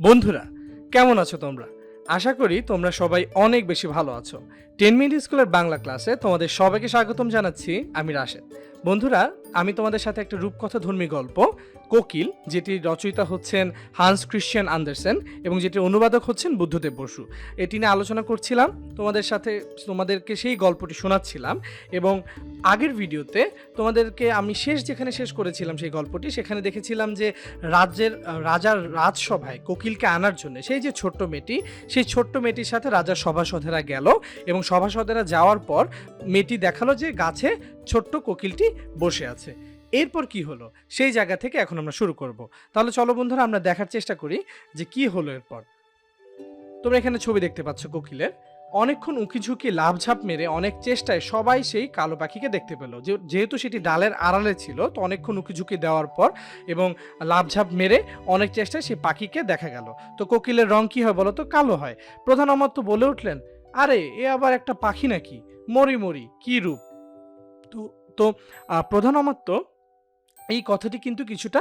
বন্ধুরা কেমন আছো তোমরা? আশা করি তোমরা সবাই অনেক বেশি ভালো আছো। টেন মিনিট স্কুলের বাংলা ক্লাসে তোমাদের সবাইকে স্বাগতম জানাচ্ছি আমি রাশেদ। বন্ধুরা, আমি তোমাদের সাথে একটা রূপকথা ধর্মী গল্প, কোকিল, যেটি রচয়িতা হচ্ছেন হান্স ক্রিশ্চিয়ান আন্ডারসেন এবং যেটির অনুবাদক হচ্ছেন বুদ্ধদেব বসু। এটি নিয়ে আলোচনা করছিলাম, তোমাদের সাথে তোমাদেরকে সেই গল্পটি শোনাচ্ছিলাম এবং আগের ভিডিওতে তোমাদেরকে আমি শেষ যেখানে শেষ করেছিলাম সেই গল্পটি, সেখানে দেখেছিলাম যে রাজ্যের, রাজার রাজসভায় কোকিলকে আনার জন্য সেই যে ছোট্ট মেয়েটি, সেই ছোট্ট মেয়েটির সাথে রাজার সভাসদেরা গেল এবং সভাসদেরা যাওয়ার পর মেয়েটি দেখাল যে গাছে ছোট্ট কোকিলটি বসে আছে। এরপর কি হলো? সেই জায়গা থেকে এখন আমরা শুরু করব। তাহলে চলো বন্ধুরা, আমরা দেখার চেষ্টা করি যে কি হলো এরপর। তোমরা এখানে ছবি দেখতে পাচ্ছ কোকিলের। অনেকক্ষণ উঁকি ঝুঁকি লাভঝাপ মেরে অনেক চেষ্টায় সবাই সেই কালো পাখিকে দেখতে পেল। যেহেতু সেটি ডালের আড়ালে ছিল, তো অনেকক্ষণ উঁকি ঝুঁকি দেওয়ার পর এবং লাভঝাপ মেরে অনেক চেষ্টায় সেই পাখিকে দেখা গেল। তো কোকিলের রং কী হয় বলো তো? কালো হয়। প্রধান অমাত্য বলে উঠলেন আরে, এ আবার একটা পাখি নাকি? মরি মরি, কি রূপ? তো তো প্রধান অমাত্য এই কথাটি কিন্তু কিছুটা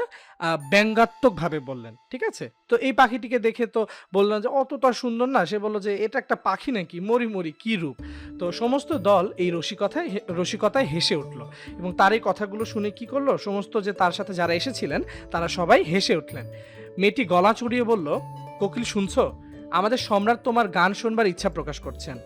ব্যঙ্গাত্মকভাবে বললেন, ঠিক আছে? তো এই পাখিটিকে দেখে তো বললেন যে, অত তো সুন্দর না। সে বলল যে, এটা একটা পাখি নাকি? মরি মরি, কি রূপ? তো সমস্ত দল এই রসিকতায় হে- রসিকতায় হেসে উঠল এবং তার এই কথাগুলো শুনে কি করল? সমস্ত যে তার সাথে যারা এসেছিলেন, তারা সবাই হেসে উঠলেন। মেয়েটি গলা চড়িয়ে বলল, কোকিল, শুনছো? আমাদের সম্রাট তোমার গান শুনবার ইচ্ছা প্রকাশ করছেন।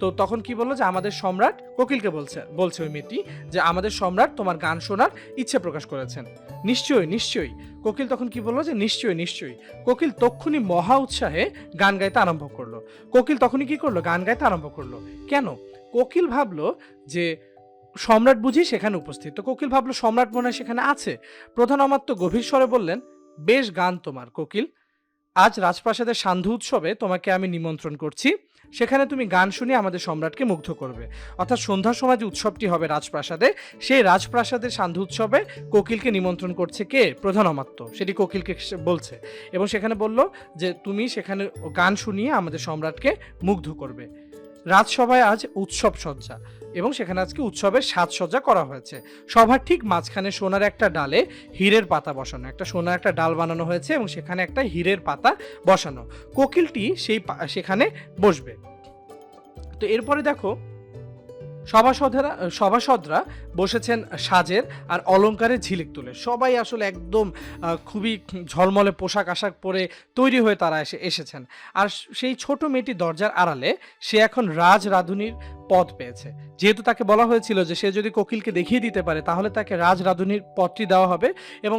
তো তখন কি বলল যে আমাদের সম্রাট কোকিলকে বলছে বলছে ওই মেয়েটি যে আমাদের সম্রাট তোমার গান শোনার ইচ্ছে প্রকাশ করেছেন। নিশ্চয়ই নিশ্চয়ই। কোকিল তখন কি বলল যে নিশ্চয়ই নিশ্চয়ই। কোকিল তক্ষুনি মহা উৎসাহে গান গাইতে আরম্ভ করল। কোকিল তখনই কি করল? গান গাইতে আরম্ভ করল। কেন? কোকিল ভাবলো যে সম্রাট বুঝি সেখানে উপস্থিত। তো কোকিল ভাবলো, সম্রাট মনে সেখানে আছে। প্রধান অমাত্য গভীর স্বরে বললেন, বেশ গান তোমার, কোকিল। আজ রাজপ্রাসাদের সান্ধ্য উৎসবে তোমাকে আমি নিমন্ত্রণ করছি। সেখানে তুমি গান শুনিয়ে আমাদের সম্রাটকে মুগ্ধ করবে। অর্থাৎ সন্ধ্যার সময় যে উৎসবটি হবে রাজপ্রাসাদে, সেই রাজপ্রাসাদের সান্ধ্য উৎসবে কোকিলকে নিমন্ত্রণ করছে কে? প্রধান অমাত্য। সেটি কোকিলকে বলছে। এবং সেখানে বলল যে, তুমি সেখানে গান শুনিয়ে আমাদের সম্রাটকে মুগ্ধ করবে। রাজসভায় আজ উৎসব সজ্জা। এবং সেখানে আজকে উৎসবের সাজসজ্জা করা হয়েছে। সভার ঠিক মাঝখানে সোনার একটা ডালে হীরের পাতা বসানো। একটা সোনার একটা ডাল বানানো হয়েছে এবং সেখানে একটা হীরের পাতা বসানো। কোকিলটি সেই সেখানে বসবে। তো এরপরে দেখো, সভাসদেরা, সভাসদরা বসেছেন সাজের আর অলংকারের ঝিলিক তুলে। সবাই আসলে একদম খুবই ঝলমলে পোশাক আশাক পরে তৈরি হয়ে তারা এসে, এসেছেন। আর সেই ছোট মেয়েটি দরজার আড়ালে, সে এখন রাজ রাধুনির পদ পেয়েছে। যেহেতু তাকে বলা হয়েছিল যে সে যদি কোকিলকে দেখিয়ে দিতে পারে, তাহলে তাকে রাজ রাধুনির পদটি দেওয়া হবে এবং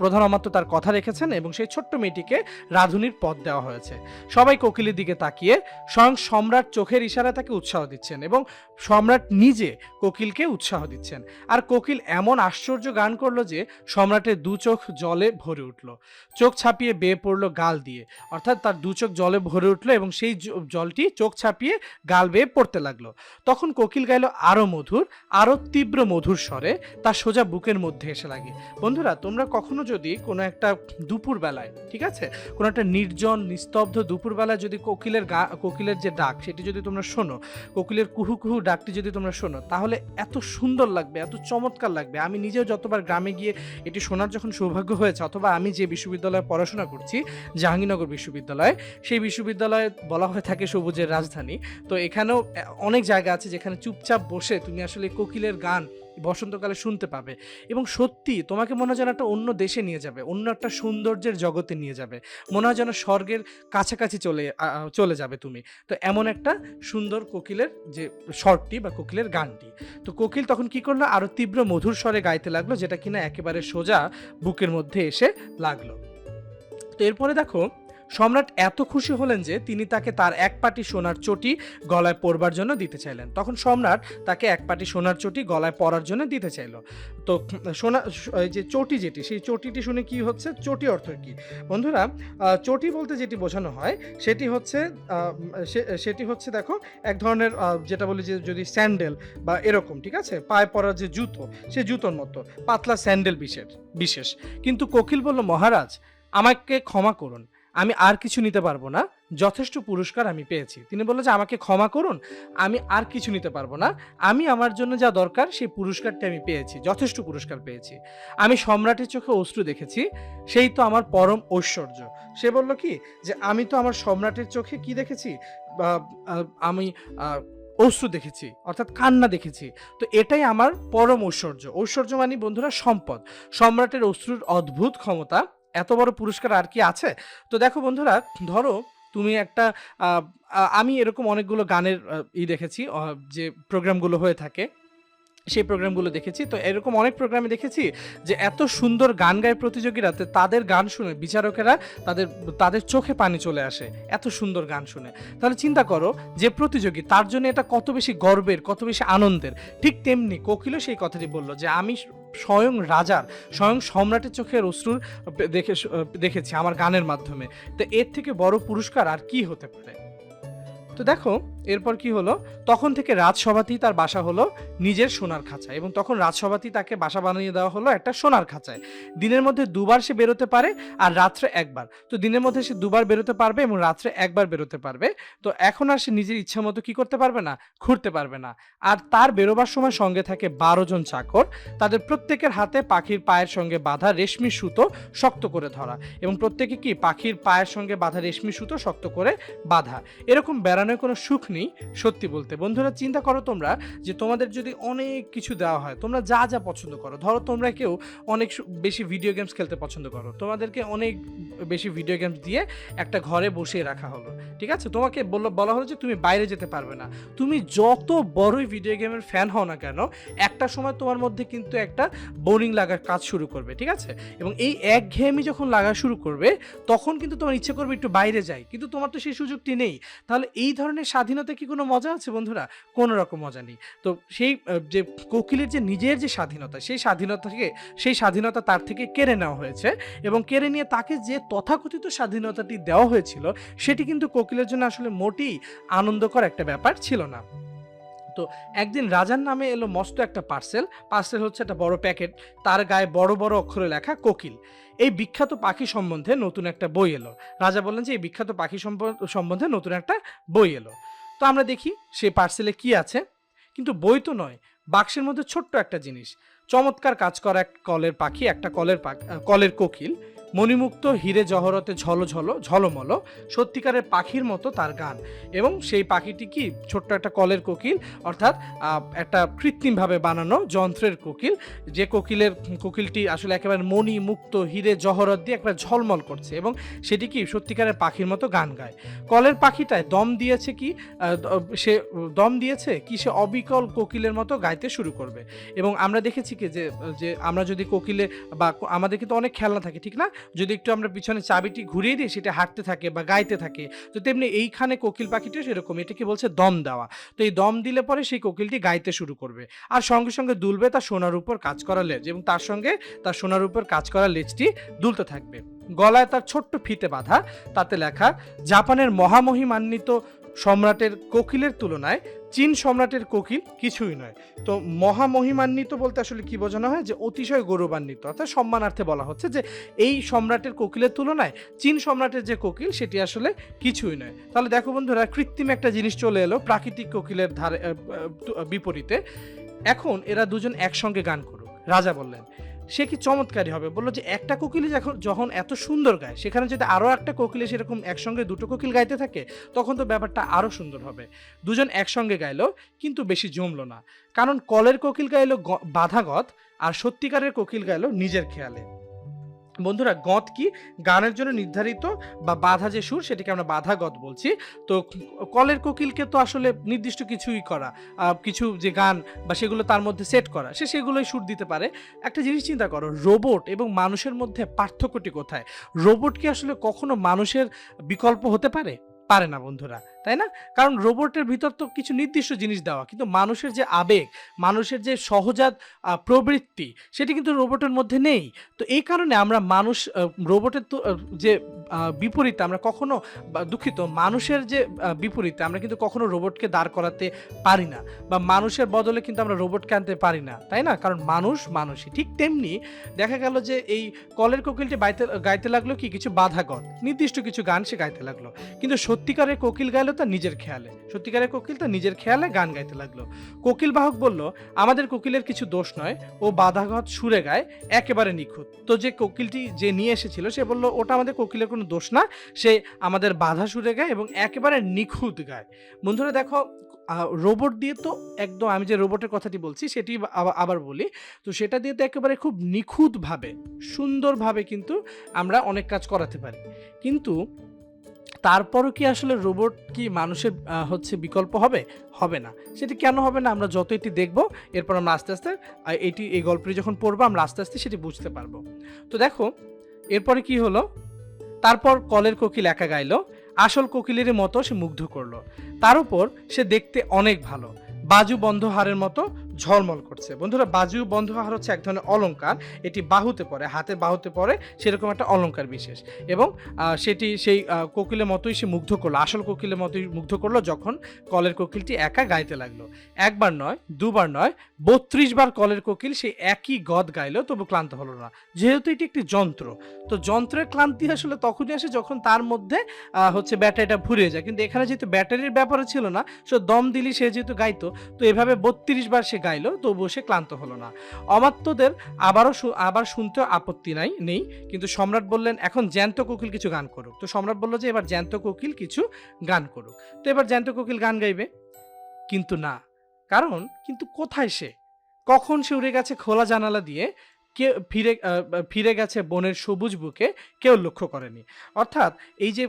প্রধান অমাত্য তার কথা রেখেছেন এবং সেই ছোট্ট মেয়েটিকে রাধুনির পদ দেওয়া হয়েছে। সবাই কোকিলের দিকে তাকিয়ে স্বয়ং সম্রাট চোখের ইশারা তাকে উৎসাহ দিচ্ছেন এবং সম্রাট নিজে কোকিলকে উৎসাহ দিচ্ছেন। আর কোকিল এমন আশ্চর্য গান করল যে সম্রাটের দু চোখ জলে ভরে উঠল। চোখ ছাপিয়ে বেয়ে পড়ল গাল দিয়ে। অর্থাৎ তার দু চোখ জলে ভরে উঠল এবং সেই জলটি চোখ ছাপিয়ে গাল বেয়ে পড়তে লাগল। তখন কোকিল গাইলো, আরও মধুর, আরও তীব্র মধুর স্বরে তার সোজা বুকের মধ্যে এসে লাগে। বন্ধুরা, তোমরা কখনো যদি কোনো একটা দুপুর বেলায় ঠিক আছে? কোনো একটা নির্জন, নিস্তব্ধ দুপুর বেলায় যদি কোকিলের গা, কোকিলের যে ডাক, সেটি যদি তোমরা শোনো, কোকিলের কুহু কুহু ডাকটি যদি তোমরা শোনো, তাহলে এত সুন্দর লাগবে, এত চমৎকার লাগবে। আমি নিজেও যতবার গ্রামে গিয়ে এটি শোনার যখন সৌভাগ্য হয়েছে, অথবা আমি যে বিশ্ববিদ্যালয়ে পড়াশোনা করছি, জাহাঙ্গীরনগর বিশ্ববিদ্যালয়, সেই বিশ্ববিদ্যালয়ে বলা হয়ে থাকে সবুজের রাজধানী। তো এখানেও অনেক জায়গা আছে যেখানে চুপচাপ বসে তুমি আসলে কোকিলের গান বসন্তকালে শুনতে পাবে। এবং সত্যি তোমাকে মনে হয় যেন একটা অন্য দেশে নিয়ে যাবে, অন্য একটা সৌন্দর্যের জগতে নিয়ে যাবে। মনে হয় যেন স্বর্গের কাছাকাছি চলে চলে যাবে তুমি। তো এমন একটা সুন্দর কোকিলের যে স্বরটি বা কোকিলের গানটি। তো কোকিল তখন কি করল? আরও তীব্র মধুর স্বরে গাইতে লাগল, যেটা কিনা একেবারে সোজা বুকের মধ্যে এসে লাগল। তো এরপরে দেখো সম্রাট এত খুশি হলেন যে তিনি তাকে তার এক পাটি সোনার চটি গলায় পরবার জন্য দিতে চাইলেন। তখন সম্রাট তাকে এক পাটি সোনার চটি গলায় পরার জন্য দিতে চাইলো। তো সোনা, এই যে চটি যেটি, সেই চটিটি শুনে কি হচ্ছে? চটি অর্থ কি? বন্ধুরা চটি বলতে যেটি বোঝানো হয়, সেটি হচ্ছে সেটি হচ্ছে দেখো, এক ধরনের যেটা বলি যে যদি স্যান্ডেল বা এরকম, ঠিক আছে? পায়ে পরার যে জুতো, সে জুতোর মতো, পাতলা স্যান্ডেল বিশেষ বিশেষ। কিন্তু কোকিল বলল, মহারাজ, আমাকে ক্ষমা করুন। আমি আর কিছু নিতে পারব না। যথেষ্ট পুরস্কার আমি পেয়েছি। তিনি বলল যে, আমাকে ক্ষমা করুন, আমি আর কিছু নিতে পারব না। আমি আমার জন্য যা দরকার, সেই পুরস্কারটি আমি পেয়েছি, যথেষ্ট পুরস্কার পেয়েছি। আমি সম্রাটের চোখে অশ্রু দেখেছি, সেই তো আমার পরম ঐশ্বর্য। সে বলল কি? যে, আমি তো আমার সম্রাটের চোখে কি দেখেছি? আমি অশ্রু দেখেছি, অর্থাৎ কান্না দেখেছি। তো এটাই আমার পরম ঐশ্বর্য। ঐশ্বর্য মানে বন্ধুরা সম্পদ। সম্রাটের অশ্রুর অদ্ভুত ক্ষমতা এত বড় পুরস্কার আর কি আছে? তো দেখো বন্ধুরা, ধরো তুমি একটা আমি এরকম অনেকগুলো গানের ই দেখেছি যে প্রোগ্রামগুলো হয়ে থাকে। সেই প্রোগ্রামগুলো দেখেছি। তো এরকম অনেক প্রোগ্রামে দেখেছি যে এত সুন্দর গান গায় প্রতিযোগীরা তাদের গান শুনে বিচারকেরা তাদের তাদের চোখে পানি চলে আসে, এত সুন্দর গান শুনে। তাহলে চিন্তা করো যে প্রতিযোগী, তার জন্য এটা কত বেশি গর্বের, কত বেশি আনন্দের। ঠিক তেমনি কোকিলও সেই কথাটি বলল যে, আমি স্বয়ং রাজার, স্বয়ং সম্রাটের চোখের অশ্রুর দেখে দেখেছি আমার গানের মাধ্যমে। তো এর থেকে বড় পুরস্কার আর কি হতে পারে? তো দেখো, এরপর কি হলো? তখন থেকে রাজসভাতেই তার বাসা হলো নিজের সোনার খাঁচায় এবং তখন রাজসভাতেই তাকে বাসা বানিয়ে দেওয়া হলো একটা সোনার খাঁচায়। দিনের মধ্যে দুবার সে বেরোতে পারে আর রাত্রে একবার। তো দিনের মধ্যে সে দুবার বেরোতে পারবে এবং রাত্রে একবার বেরোতে পারবে। তো এখন আর সে নিজের ইচ্ছা মতো কি করতে পারবে না? ঘুরতে পারবে না। আর তার বেরোবার সময় সঙ্গে থাকে বারো জন চাকর। তাদের প্রত্যেকের হাতে পাখির পায়ের সঙ্গে বাঁধা রেশমি সুতো শক্ত করে ধরা এবং প্রত্যেকে কি পাখির পায়ের সঙ্গে বাঁধা রেশমি সুতো শক্ত করে বাঁধা। এরকম বেড়ানোর কোনো সুখ নেই, সত্যি বলতে। বন্ধুরা, চিন্তা করো তোমরা যে তোমাদের যদি অনেক কিছু দেওয়া হয়, তোমরা যা যা পছন্দ করো, ধরো তোমরা কেউ অনেক বেশি ভিডিও গেমস খেলতে পছন্দ করো, তোমাদেরকে অনেক বেশি ভিডিও গেমস দিয়ে একটা ঘরে বসিয়ে রাখা হলো, ঠিক আছে? তোমাকে বলল, বলা হলো যে তুমি বাইরে যেতে পারবে না। তুমি যত বড়ই ভিডিও গেমের ফ্যান হও না কেন, একটা সময় তোমার মধ্যে কিন্তু একটা বোরিং লাগার কাজ শুরু করবে, ঠিক আছে? এবং এই একঘেয়েমি যখন লাগা শুরু করবে, তখন কিন্তু তোমার ইচ্ছে করবে একটু বাইরে যাই, কিন্তু তোমার তো সেই সুযোগটি নেই। তাহলে এই ধরনের স্বাধীনতা কি কোনো মজা আছে বন্ধুরা? কোনো রকম মজা নেই। তো সেই যে কোকিলের যে নিজের যে স্বাধীনতা, সেই স্বাধীনতাকে, সেই স্বাধীনতা তার থেকে কেড়ে নেওয়া হয়েছে এবং কেড়ে নিয়ে তাকে যে তথাকথিত স্বাধীনতাটি দেওয়া হয়েছিল, সেটি কিন্তু কোকিলের জন্য আসলে মোটেই আনন্দকর একটা ব্যাপার ছিল না। তো একদিন রাজার নামে এলো মস্ত একটা পার্সেল। পার্সেল হচ্ছে একটা বড় প্যাকেট। তার গায়ে বড় বড় অক্ষরে লেখা কোকিল। এই বিখ্যাত পাখি সম্বন্ধে নতুন একটা বই এলো। রাজা বললেন যে, এই বিখ্যাত পাখি সম্বন্ধে নতুন একটা বই এলো। তো আমরা দেখি সেই পার্সেলে কি আছে। কিন্তু বই তো নয়, বাক্সের মধ্যে ছোট্ট একটা জিনিস। চমৎকার কাজ করা এক কলের পাখি, একটা কলের কলের কোকিল। মণিমুক্ত হিরে জহরতে ঝলো ঝলো, ঝলমল, সত্যিকারের পাখির মতো তার গান। এবং সেই পাখিটি কি? ছোট্ট একটা কলের কোকিল, অর্থাৎ একটা কৃত্রিমভাবে বানানো যন্ত্রের কোকিল, যে কোকিলের, কোকিলটি আসলে একেবারে মণিমুক্ত হিরে জহরত দিয়ে একবার ঝলমল করছে এবং সেটি কি সত্যিকারের পাখির মতো গান গায়। কলের পাখিটায় দম দিয়েছে কি? সে, দম দিয়েছে কি সে অবিকল কোকিলের মতো গাইতে শুরু করবে। এবং আমরা দেখেছি কি যে যে আমরা যদি কোকিলে বা আমাদের কিন্তু অনেক খেলনা থাকে, ঠিক না? যদি একটু আমরা পিছনে চাবিটি ঘুরিয়ে দিই, সেটা হাঁটতে থাকে বা গাইতে থাকে, তো তেমনি এইখানে কোকিল পাখিটা সেরকম, এটাকে বলছে দম দেওয়া। তো এই দম দিলে পরে সেই কোকিলটি গাইতে শুরু করবে। আর সঙ্গে সঙ্গে দুলবে তার সোনার উপর কাজ করা লেজ এবং তার সঙ্গে তার সোনার উপর কাজ করা লেজটি দুলতে থাকবে। গলায় তার ছোট্ট ফিতে বাঁধা, তাতে লেখা, জাপানের মহামহিমান্বিত সম্রাটের কোকিলের তুলনায় চীন সম্রাটের কোকিল কিছুই নয়। তো মহামহিমান্বিত বলতে আসলে কি বোঝানো হয়? যে অতিশয় গৌরবান্বিত। অর্থাৎ সম্মানার্থে বলা হচ্ছে যে এই সম্রাটের কোকিলের তুলনায় চীন সম্রাটের যে কোকিল, সেটি আসলে কিছুই নয়। তাহলে দেখো বন্ধুরা, কৃত্রিম একটা জিনিস চলে এলো প্রাকৃতিক কোকিলের ধারে বিপরীতে। এখন এরা দুজন একসঙ্গে গান করুক। রাজা বললেন সে কি চমৎকারী হবে? বলল যে একটা কোকিল যখন যখন এত সুন্দর গায়, সেখানে যদি আরও একটা কোকিলে সেরকম একসঙ্গে দুটো কোকিল গাইতে থাকে, তখন তো ব্যাপারটা আরও সুন্দর হবে। দুজন একসঙ্গে গাইলো, কিন্তু বেশি জমলো না। কারণ কলের কোকিল গাইলো বাধাগত বাধা গত আর সত্যিকারের কোকিল গাইলো নিজের খেয়ালে। বন্ধুরা গত কি? গানের জন্য নির্ধারিত বা বাধা যে সুর, সেটাকে আমরা বাধা গত বলছি। তো কলের কোকিলকে তো আসলে নির্দিষ্ট কিছুই করা কিছু যে গান বা সেগুলো তার মধ্যে সেট করা, সে সেগুলোই সুর দিতে পারে। একটা জিনিস চিন্তা করো, রোবট এবং মানুষের মধ্যে পার্থক্যটি কোথায়? রোবট কি আসলে কখনো মানুষের বিকল্প হতে পারে? পারে না, বন্ধুরা। তাই না? কারণ রোবটের ভিতর তো কিছু নির্দিষ্ট জিনিস দেওয়া, কিন্তু মানুষের যে আবেগ, মানুষের যে সহজাত প্রবৃত্তি, সেটি কিন্তু রোবটের মধ্যে নেই। তো এই কারণে আমরা মানুষ রোবটের যে বিপরীতে আমরা কখনো দুঃখিত, মানুষের যে বিপরীতে আমরা কিন্তু কখনো রোবটকে দাঁড় করাতে পারি না, বা মানুষের বদলে কিন্তু আমরা রোবটকে আনতে পারি না, তাই না? কারণ মানুষ মানুষই, ঠিক তেমনি দেখা গেল যে এই কলের কোকিলটি বাইতে, গাইতে লাগল কি? কিছু বাধাগত নির্দিষ্ট কিছু গান সে গাইতে লাগল। কিন্তু সত্যিকারের কোকিল গাইলো তার নিজের খেয়ালে। সত্যিকারের কোকিল তার নিজের খেয়ালে গান গাইতে লাগল। কোকিল বাহক বলল, আমাদের কোকিলের কিছু দোষ নয়, ও বাধাঘাত সুরে গায়, একেবারে নিখুঁত। তো যে কোকিলটি যে নিয়ে এসেছিল, সে বলল, ওটা আমাদের কোকিলের কোনো দোষ না, সে আমাদের বাধা সুরে গায় এবং একেবারে নিখুঁত গায়। বন্ধুরা, দেখো রোবট দিয়ে তো একদম, আমি যে রোবটের কথাটি বলছি, সেটি আবার- আবার বলি। তো সেটা দিয়ে তো একেবারে খুব নিখুঁতভাবে, সুন্দরভাবে কিন্তু আমরা অনেক কাজ করাতে পারি। কিন্তু তারপরও কি আসলে রোবট কি মানুষের হচ্ছে বিকল্প হবে? হবে না। সেটি কেন হবে না? আমরা যত এটি দেখব, এরপর আমরা আস্তে আস্তে এটি, এই গল্পটি যখন পড়ব, আমরা আস্তে আস্তে সেটি বুঝতে পারব। তো দেখো, এরপরে কি হলো? তারপর কলের কোকিল একা গাইলো। আসল কোকিলের মতো সে মুগ্ধ করল। তার উপর সে দেখতে অনেক ভালো। বাজু বন্ধ হারের মতো ঝলমল করছে। বন্ধুরা, বাজু বন্ধহার হচ্ছে এক ধরনের অলঙ্কার এটি বাহুতে পড়ে, হাতে বাহুতে পড়ে, সেরকম একটা অলঙ্কার বিশেষ। এবং সেটি সেই কোকিলের মতোই সে মুগ্ধ করল, আসল কোকিলের মতোই মুগ্ধ করল যখন কলের কোকিলটি একা গাইতে লাগল। একবার নয়, দুবার নয়, বত্রিশ বার কলের কোকিল সেই একই গদ গাইলো, তবু ক্লান্ত হলো না। যেহেতু এটি একটি যন্ত্র, তো যন্ত্রের ক্লান্তি আসলে তখনই আসে যখন তার মধ্যে হচ্ছে ব্যাটারিটা ফুরিয়ে যায়। কিন্তু এখানে যেহেতু ব্যাটারির ব্যাপারে ছিল না, সে দম দিলি সে যেহেতু গাইতো, তো এভাবে বত্রিশ বার সে গাইলো, তবুও সে ক্লান্ত হলো না। অমাত্যদের আবারও আবার শুনতে আপত্তি নাই, নেই, কিন্তু সম্রাট বললেন, এখন জ্যান্ত কোকিল কিছু গান করুক। তো সম্রাট বলল যে, এবার জ্যান্ত কোকিল কিছু গান করুক। তো এবার জ্যান্ত কোকিল গান গাইবে? কিন্তু না। কারণ, কিন্তু কোথায় সে? কখন সে উড়ে গেছে খোলা জানালা দিয়ে, কে, ফিরে ফিরে গেছে বনের সবুজ বুকে, কেউ লক্ষ্য করেনি। অর্থাৎ, এই যে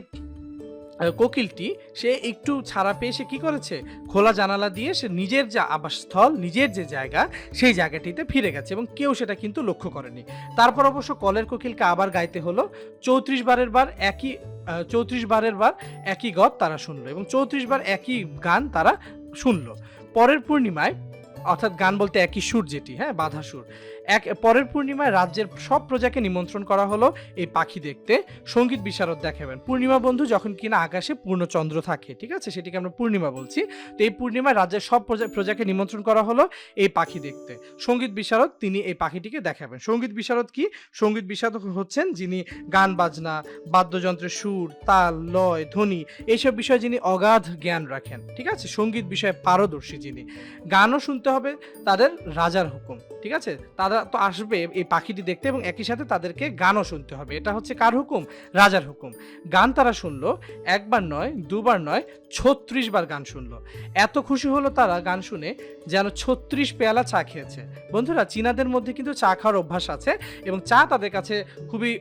কোকিলটি, সে একটু ছাড়া পেয়ে সে কী করেছে? খোলা জানালা দিয়ে সে নিজের যে আবাসস্থল, নিজের যে জায়গা, সেই জায়গাটিতে ফিরে গেছে এবং কেউ সেটা কিন্তু লক্ষ্য করেনি। তারপর অবশ্য কলের কোকিলকে আবার গাইতে হলো। চৌত্রিশ বারের বার একই চৌত্রিশ বারের বার একই গদ তারা শুনলো এবং চৌত্রিশ বার একই গান তারা শুনলো। পরের পূর্ণিমায়, অর্থাৎ গান বলতে একই সুর যেটি হ্যাঁ বাধা সুর। এক পরের পূর্ণিমায় রাজ্যের সব প্রজাকে নিমন্ত্রণ করা হলো এই পাখি দেখতে। সংগীত বিশারদ দেখাবেন। পূর্ণিমা বন্ধু যখন কিনা আকাশে পূর্ণচন্দ্র থাকে, ঠিক আছে? সেটিকে আমরা পূর্ণিমা বলছি। তো এই পূর্ণিমায় রাজ্যের সব প্রজা, প্রজাকে নিমন্ত্রণ করা হলো এই পাখি দেখতে। সংগীত বিশারদ তিনি এই পাখিটিকে দেখাবেন। সংগীত বিশারদ কি? সংগীত বিশারদ হচ্ছেন যিনি গান, বাজনা, বাদ্যযন্ত্রের সুর, তাল, লয়, ধ্বনি, এইসব বিষয়ে যিনি অগাধ জ্ঞান রাখেন, ঠিক আছে? সংগীত বিষয়ে পারদর্শী যিনি। গানও শুনতে হবে তাদের রাজার হুকুম, ঠিক আছে? তারা তো আসবে এই পাখিটি দেখতে এবং একই সাথে তাদেরকে গানও শুনতে হবে। এটা হচ্ছে কার হুকুম? রাজার হুকুম। গান তারা শুনলো, একবার নয়, দুবার নয়, ছত্রিশ বার গান শুনলো। এত খুশি হলো তারা গান শুনে যেন ছত্রিশ পেয়ালা চা খেয়েছে। বন্ধুরা, চীনাদের মধ্যে কিন্তু চা খাওয়ার অভ্যাস আছে এবং চা তাদের কাছে খুবই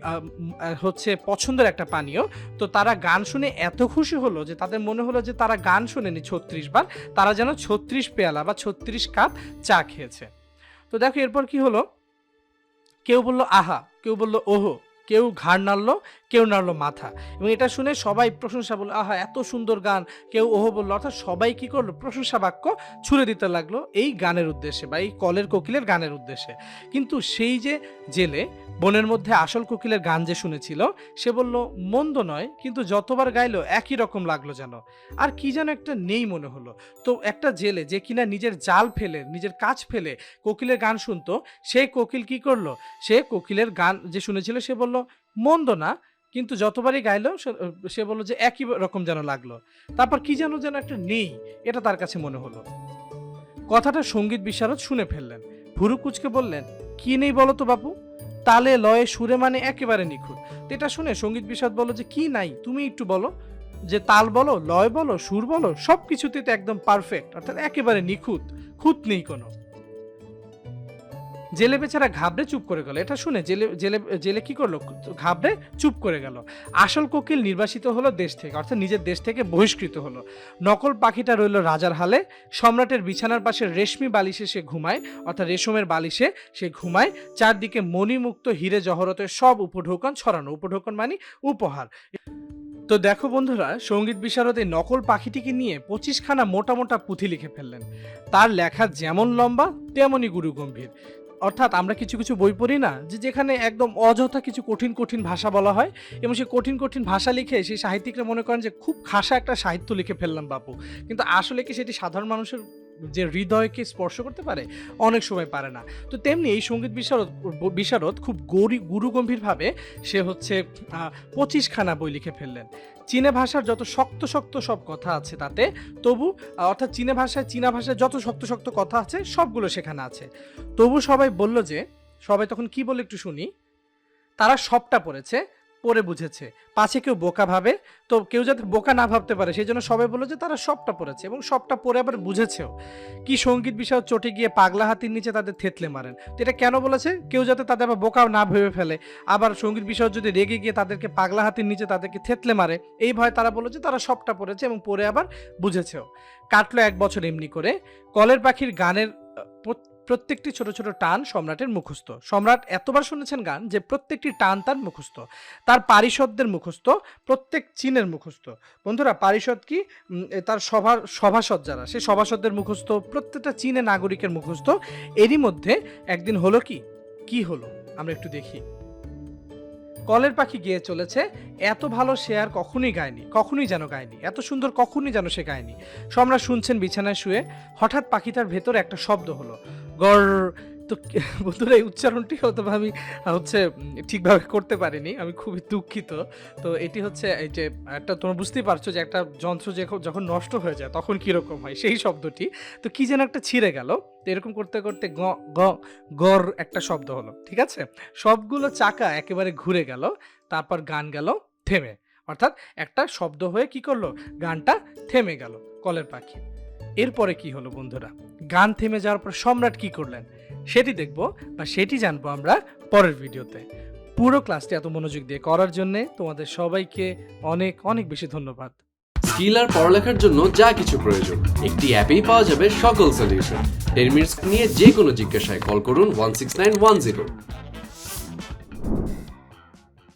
হচ্ছে পছন্দের একটা পানীয়। তো তারা গান শুনে এত খুশি হলো যে তাদের মনে হলো যে তারা গান শুনেনি ছত্রিশ বার, তারা যেন ছত্রিশ পেয়ালা বা ছত্রিশ কাপ চা খেয়েছে। তো দেখো এরপর কি হলো? কেউ বলল আহা। কেউ বলল ওহো। কেউ ঘাড় নাড়লো কেউ নাড়লো মাথা এবং এটা শুনে সবাই প্রশংসা বলল, আহা, এত সুন্দর গান। কেউ ওহো বলল, অর্থাৎ সবাই কি করল? প্রশংসা বাক্য ছুড়ে দিতে লাগল এই গানের উদ্দেশ্যে বা এই কলের কোকিলের গানের উদ্দেশ্যে। কিন্তু সেই যে জেলে বনের মধ্যে আসল কোকিলের গান যে শুনেছিল, সে বলল, মন্দ নয়, কিন্তু যতবার গাইলো একই রকম লাগল যেন। আর কি যেন একটা নেই মনে হলো। তো একটা জেলে যে কিনা নিজের জাল ফেলে, নিজের কাজ ফেলে কোকিলের গান শুনতো সেই কোকিল কি করল? সে কোকিলের গান যে শুনেছিল, সে বলল, মন্দ না কিন্তু যতবারই গাইলো, সে- বলল যে একই রকম যেন লাগল। তারপর কি যেন যেন একটা নেই, এটা তার কাছে মনে হলো। কথাটা সংগীত বিশারদ শুনে ফেললেন। ভুরু কুচকে বললেন, কি নেই বলো তো বাপু? তালে লয়ে সুরে মানে একেবারে নিখুঁত। এটা শুনে সংগীত বিশারদ বলো যে, কি নাই, তুমি একটু বলো। যে তাল বলো, লয় বলো, সুর বলো সব কিছুতে তো একদম পারফেক্ট অর্থাৎ একেবারে নিখুঁত, খুঁত নেই কোনো। জেলে বেচারা ঘাবড়ে চুপ করে গেল। এটা শুনে জেলে জেলে জেলে কি করল? ঘাবড়ে চুপ করে গেল। আসল কোকিল নির্বাসিত হলো দেশ থেকে, অর্থাৎ নিজের দেশ থেকে বহিষ্কৃত হলো। নকল পাখিটা রইল রাজার হালে। সম্রাটের বিছানার পাশে রেশমি বালিশে সে ঘুমায়, অর্থাৎ রেশমের বালিশে সে ঘুমায়। চারদিকে মণিমুক্ত হিরে জহরতের সব উপঢৌকন ছড়ানো। উপঢৌকন মানে উপহার। তো দেখো বন্ধুরা, সংগীত বিশারদ এই নকল পাখিটিকে নিয়ে পঁচিশখানা মোটা মোটা পুঁথি লিখে ফেললেন। তার লেখা যেমন লম্বা তেমনই গুরু গম্ভীর অর্থাৎ আমরা কিছু কিছু বই পড়ি না, যে যেখানে একদম অযথা কিছু কঠিন কঠিন ভাষা বলা হয় এবং সেই কঠিন কঠিন ভাষা লিখে সেই সাহিত্যিকরা মনে করেন যে খুব খাসা একটা সাহিত্য লিখে ফেললাম বাপু। কিন্তু আসলে কি সেটি সাধারণ মানুষের যে হৃদয়কে স্পর্শ করতে পারে, অনেক সময় পারে না। তো তেমনি এই সংগীত বিশারদ বিশারদ খুব গরি, গুরুগম্ভীরভাবে সে হচ্ছে পঁচিশখানা বই লিখে ফেললেন। চীনা ভাষার যত শক্ত শক্ত সব কথা আছে তাতে, তবু, অর্থাৎ চীনা ভাষায় চীনা ভাষায় যত শক্ত শক্ত কথা আছে, সবগুলো সেখানে আছে। তবু সবাই বলল যে, সবাই তখন কি বলে একটু শুনি? তারা সবটা পড়েছে পড়ে বুঝেছে। পাশে কেউ বোকা ভাবে, তো কেউ যাতে বোকা না ভাবতে পারে, সেই জন্য সবাই বলল যে তারা সবটা পড়েছে এবং সবটা পড়ে আবার বুঝেছেও। কি সংগীত বিষয় চটে গিয়ে পাগলা হাতির নিচে তাদের থেতলে মারেন। তো এটা কেন বলেছে? কেউ যাতে তাদের আবার বোকা না ভেবে ফেলে। আবার সংগীত বিষয় যদি রেগে গিয়ে তাদেরকে পাগলা হাতির নিচে তাদেরকে থেতলে মারে, এই ভয় তারা বলে যে তারা সবটা পড়েছে এবং পড়ে আবার বুঝেছেও। কাটলো এক বছর এমনি করে। কলের পাখির গানের প্রত্যেকটি ছোট ছোট টান সম্রাটের মুখস্থ। সম্রাট এতবার শুনেছেন গান যে প্রত্যেকটি টান তার মুখস্থ। তার পারিষদদের মুখস্থ, প্রত্যেক চীনের মুখস্থ। বন্ধুরা, পারিষদ কি? তার সভার সভাসদ যারা, সে সভাসদদের মুখস্থ, প্রত্যেকটা চীনের নাগরিকের মুখস্থ। এরই মধ্যে একদিন হলো কি? কি হলো? আমরা একটু দেখি। কলের পাখি গিয়ে চলেছে, এত ভালো সে আর কখনোই গায়নি, কখনোই যেন গায়নি, এত সুন্দর কখনোই যেন সে গায়নি। সম্রাট শুনছেন বিছানায় শুয়ে, হঠাৎ পাখিটার ভেতর একটা শব্দ হলো। গড়, তো বন্ধুরা, এই উচ্চারণটি হয়তো আমি হচ্ছে ঠিকভাবে করতে পারিনি। আমি খুবই দুঃখিত। তো এটি হচ্ছে, এই যে, একটা তোমরা বুঝতেই পারছ যে একটা যন্ত্র যখন যখন নষ্ট হয়ে যায়, তখন কীরকম হয়, সেই শব্দটি। তো কী যেন একটা ছিঁড়ে গেল। তো এরকম করতে করতে গ গ, গর একটা শব্দ হলো, ঠিক আছে? সবগুলো চাকা একেবারে ঘুরে গেল, তারপর গান গেল, থেমে। অর্থাৎ একটা শব্দ হয়ে কি করল? গানটা থেমে গেল, কলের পাখি। এরপরে কি হলো, বন্ধুরা? গান থেমে যাওয়ার পর সম্রাট কি করলেন? সেটি দেখব বা সেটি জানব আমরা পরের ভিডিওতে। পুরো ক্লাসটি এত মনোযোগ দিয়ে করার জন্যে তোমাদের সবাইকে অনেক অনেক বেশি ধন্যবাদ। স্কিল আর পড়ালেখার জন্য যা কিছু প্রয়োজন, একটি অ্যাপেই পাওয়া যাবে সকল সলিউশন টেন মিনিটস নিয়ে যে কোনো জিজ্ঞাসায় কল করুন one six nine one zero